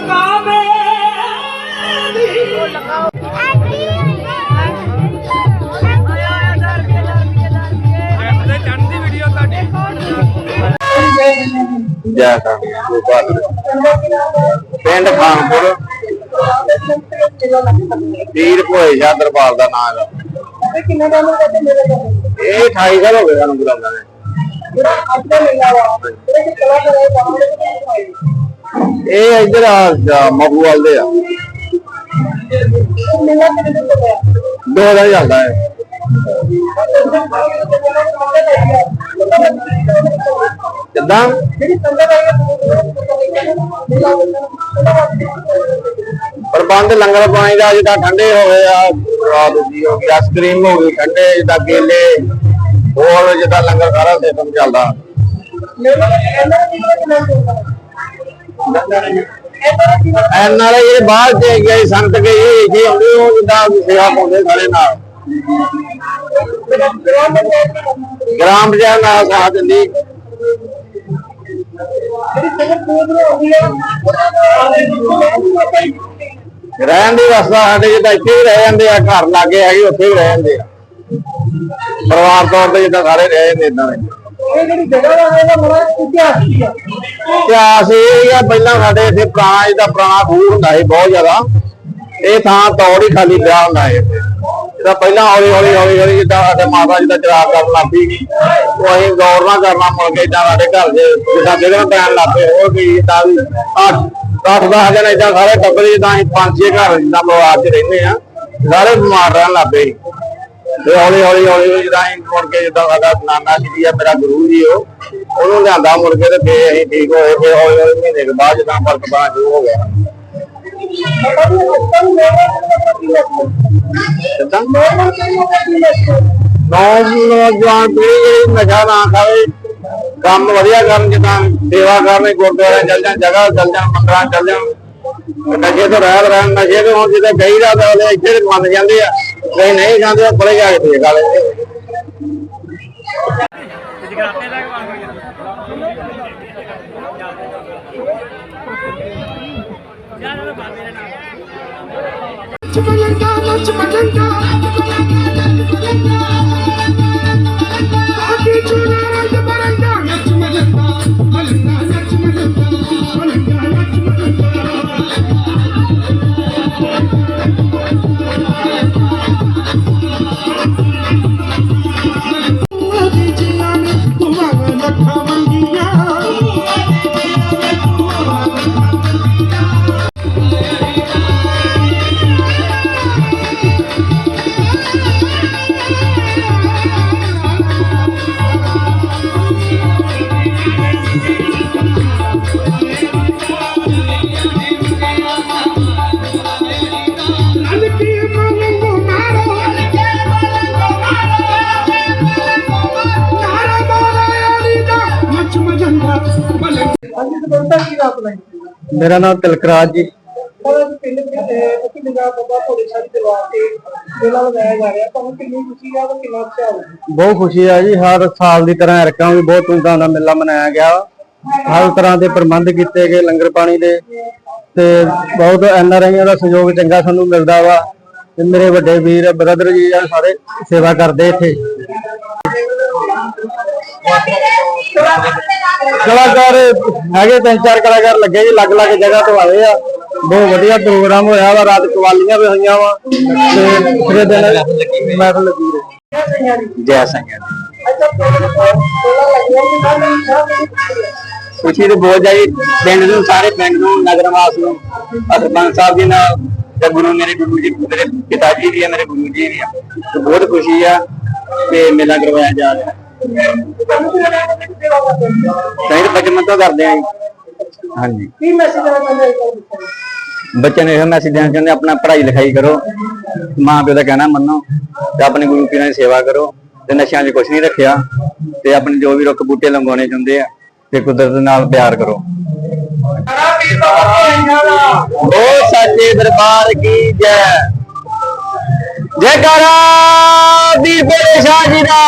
ਕਾਵੇ ਜੈ ਸਾਹਿਬ ਪਿੰਡ ਖਾਨਪੁਰ। ਵੀਰ ਭੋਏ ਸ਼ਾਹ ਦਰਬਾਰ ਦਾ ਨਾਮ ਹੈ ਇਹ 28 ਸਾਲ ਹੋ ਗਏ ਸਾਨੂੰ ਬੁਲਾਉਂਦਾ ਨੇ। ਇਹ ਇੱਧਰ ਆ ਮਹੂਵਾਲ ਦੇ ਆ। ਦੋ ਦਾ ਚੱਲਦਾ ਹੈ। ਕਿੱਦਾਂ? ਪ੍ਰਬੰਧ ਲੰਗਰ ਪਾਣੀ ਦਾ ਜਿੱਦਾਂ ਠੰਡੇ ਹੋ ਗਏ ਆ, ਰਾਤ ਦੀ ਹੋ ਗਈ ਆਈਸਕ੍ਰੀਮ ਹੋ ਗਈ, ਠੰਡੇ, ਜਿੱਦਾਂ ਕੇਲੇ, ਹੋਰ ਜਿੱਦਾਂ ਲੰਗਰ ਸਾਰਾ ਸਿਸਟਮ ਚੱਲਦਾ। ਐਨਆਰਆਈ ਜਿਹੜੇ ਬਾਹਰ ਦੇ ਗਏ ਸੰਤ ਗਏ ਇਹ ਇੱਥੇ ਆਉਂਦੇ ਉਹ ਜਿੱਦਾਂ ਸੇਵਾ ਪਾਉਂਦੇ ਸਾਰੇ ਨਾਲ। ਗ੍ਰਾਮ ਪੰਚਾਇਤ ਨਾਲ ਸਾਥ ਦਿੰਦੀ। ਰਹਿਣ ਦੀ ਵਸਦਾ ਸਾਡੇ ਜਿੱਦਾਂ ਇੱਥੇ ਵੀ ਰਹਿ ਜਾਂਦੇ ਆ, ਘਰ ਲਾਗੇ ਹੈਗੇ, ਉੱਥੇ ਵੀ ਰਹਿ ਜਾਂਦੇ ਆ। ਪਰਿਵਾਰ ਤੌਰ ਤੇ ਜਿੱਦਾਂ ਸਾਰੇ ਰਹਿ ਜਾਂਦੇ ਇਦਾਂ ਦੇ। ਇਤਿਹਾਸ ਇਹ ਆ, ਪਹਿਲਾਂ ਸਾਡੇ ਇੱਥੇ ਪੁਰਾਣਾ ਜਿਹਦਾ ਪੁਰਾਣਾ ਖੂਹ ਹੁੰਦਾ ਸੀ, ਬਹੁਤ ਜ਼ਿਆਦਾ। ਇਹ ਥਾਂ ਤੌੜ ਹੀ ਖਾਲੀ ਪਿਆ ਹੁੰਦਾ ਸੀ। ਇੱਥੇ ਪਹਿਲਾਂ ਹੌਲੀ ਹੌਲੀ ਹੌਲੀ ਹੌਲੀ ਜਿੱਦਾਂ ਸਾਡੇ ਮਾਤਾ ਜਿੱਦਾਂ ਚਰਾਗ ਕਰਨ ਲੱਗ ਪਈ। ਉਹ ਅਸੀਂ ਗੌਰ ਨਾ ਕਰਨਾ, ਮੁੜ ਕੇ ਇਦਾਂ ਸਾਡੇ ਘਰ ਦੇ ਜਿੱਦਾਂ ਡਿੱਗਣ ਪੈਣ ਲੱਗ ਪਏ ਉਹ ਵੀ ਜਿੱਦਾਂ ਵੀ। ਅੱਠ ਦਸ ਦਸ ਜਣੇ ਇਦਾਂ ਸਾਰੇ ਟੱਬਰ ਜਿੱਦਾਂ ਅਸੀਂ ਪੰਜ ਛੇ ਘਰ ਜਿੱਦਾਂ ਪਰਿਵਾਰ 'ਚ ਰਹਿੰਦੇ ਆ, ਸਾਰੇ ਬਿਮਾਰ ਰਹਿਣ ਲੱਗ ਪਏ। ਤੇ ਹੌਲੀ ਹੌਲੀ ਹੌਲੀ ਹੌਲੀ ਮੁੜ ਕੇ ਜਿੱਦਾਂ ਸਾਡਾ ਨਾਨਾ ਜੀ ਆ, ਮੇਰਾ ਗੁਰੂ ਜੀ ਉਹ, ਉਹਨੂੰ ਲਿਆਂਦਾ ਮੁੜ ਕੇ ਤੇ ਫੇਰ ਅਸੀਂ ਠੀਕ ਹੋਏ, ਫੇਰ ਹੌਲੀ ਹੌਲੀ ਮਹੀਨੇ ਕੁ ਬਾਅਦ ਜਿੱਦਾਂ ਫ਼ਰਕ ਪੈਣਾ ਸ਼ੁਰੂ ਹੋ ਗਿਆ। ਕਿੱਦਾਂ? ਨੌਜਵਾਨ ਪੀੜ੍ਹੀ ਜਿਹੜੀ ਨਸ਼ਾ ਨਾ ਖਾਵੇ। ਕੰਮ ਵਧੀਆ ਕਰਨ ਜਿੱਦਾਂ ਸੇਵਾ ਕਰਨ, ਗੁਰਦੁਆਰੇ ਚੱਲ ਜਾਣ, ਜਗ੍ਹਾ ਚੱਲ ਜਾਣ, ਮੰਦਰਾਂ ਚੱਲ ਜਾਣ। ਨਸ਼ੇ ਤੋਂ ਰਹਿਤ ਰਹਿਣ, ਨਸ਼ੇ ਤੋਂ ਹੁਣ ਜਿੱਦਾਂ ਕਈ ਰਾਤ ਇੱਥੇ ਮੰਨ ਜਾਂਦੇ ਆ। ਨਹੀਂ ਨਹੀਂ ਜਾਂਦੇ ਉਹ ਬੜੇ ਜਾ ਕੇ ਦੇਖ ਵਾਲੇ Chumalanga, chumalanga, Adi ਕੀ ਰਾਤ ਲਈ ਮੇਰਾ ਨਾਮ ਤਿਲਕਰਾਜ ਜੀ। ਪਰ ਅੱਜ ਪਿੰਡ ਦੇ ਅਸੀਂ ਨਿਗਾਹ ਬਾਬਾ ਭੋਲੇ ਸਾਹਿਬ ਦੇ ਵਾਸਤੇ ਮੇਲਾ ਲਗਾਇਆ ਜਾ ਰਿਹਾ। ਤੁਹਾਨੂੰ ਕਿੰਨੀ ਖੁਸ਼ੀ ਆ ਤੇ ਕਿੰਨਾ ਉਤਸ਼ਾਹ ਹੈ ਬਹੁਤ ਖੁਸ਼ੀ ਆ ਜੀ। ਹਰ ਸਾਲ ਦੀ ਤਰ੍ਹਾਂ ਐਰਕਾਂ ਵੀ ਬਹੁਤ ਧੂਮਧਾਮ ਨਾਲ ਮੇਲਾ ਮਨਾਇਆ ਗਿਆ। ਹਰ ਤਰ੍ਹਾਂ ਦੇ ਪ੍ਰਬੰਧ ਕੀਤੇ ਗਏ ਲੰਗਰ ਪਾਣੀ ਦੇ। ਤੇ ਬਹੁਤ ਐਨ ਆਰ ਆਈਆਂ ਦਾ ਸਹਿਯੋਗ ਚੰਗਾ ਸਾਨੂੰ ਮਿਲਦਾ ਵਾ। ਤੇ ਮੇਰੇ ਵੱਡੇ ਵੀਰ ਬ੍ਰਦਰ ਜੀ ਆ ਸਾਰੇ ਸੇਵਾ ਕਰਦੇ ਇੱਥੇ। ਕਲਾਕਾਰ ਹੈਗੇ ਤਿੰਨ ਚਾਰ ਕਲਾਕਾਰ ਲੱਗੇ ਜੀ ਅਲੱਗ ਅਲੱਗ ਜਗ੍ਹਾ ਤੋਂ ਆਏ ਆ। ਬਹੁਤ ਵਧੀਆ ਪ੍ਰੋਗਰਾਮ ਹੋਇਆ ਵਾ ਰਾਤ ਕਵਾਲੀਆਂ ਵੀ ਹੋਈਆਂ ਵਾ। ਤੇ ਫਿਰ ਦਿਨ ਮਹਿਫਲ ਲੱਗੀ ਰਹੀ ਜੈ ਦੀ ਖੁਸ਼ੀ ਤੇ ਬਹੁਤ ਜਾਈ ਪਿੰਡ ਨੂੰ ਸਾਰੇ ਪਿੰਡ ਨੂੰ ਨਗਰ ਵਾਸ ਨੂੰ ਸਰਪੰਚ ਸਾਹਿਬ ਜੀ ਨਾਲ ਤੇ ਗੁਰੂ ਮੇਰੇ ਗੁਰੂ ਜੀ ਮੇਰੇ ਪਿਤਾ ਜੀ ਵੀ ਆ ਮੇਰੇ ਗੁਰੂ ਜੀ ਵੀ ਆ। ਤੇ ਬਹੁਤ ਖੁਸ਼ੀ ਆ ਕਿ ਮੇਲਾ ਕਰਵਾਇਆ ਜਾ ਰਿਹਾ। ਸਹੀ ਬਚਮਨ ਤੋਂ ਕਰਦੇ ਆ ਜੀ। ਹਾਂਜੀ। ਕੀ ਮੈਸੇਜ ਦੇਣਾ ਚਾਹੁੰਦੇ ਹੋ ਬੱਚਿਆਂ ਨੂੰ ਇਹ ਮੈਸੇਜ ਦੇਣਾ ਚਾਹੁੰਦੇ ਆਪਣਾ ਪੜ੍ਹਾਈ ਲਿਖਾਈ ਕਰੋ। ਮਾਂ ਪਿਓ ਦਾ ਕਹਿਣਾ ਮੰਨੋ ਤੇ ਆਪਣੇ ਗੁਰੂ ਪੀਰਾਂ ਦੀ ਸੇਵਾ ਕਰੋ ਤੇ ਨਸ਼ਿਆਂ 'ਚ ਕੁਝ ਨਹੀਂ ਰੱਖਿਆ ਤੇ ਆਪਣੇ ਜੋ ਵੀ ਰੁੱਖ ਬੂਟੇ ਲੰਗਾਉਣੇ ਚਾਹੁੰਦੇ ਆ ਤੇ ਕੁਦਰਤ ਨਾਲ ਪਿਆਰ ਕਰੋ। ਉਹ ਸੱਚੇ ਦਰਬਾਰ ਕੀ ਜੈ? ਜੈਕਾਰਾ ਵੀਰ ਬੜੇ ਸ਼ਾਹ ਜੀ ਦਾ।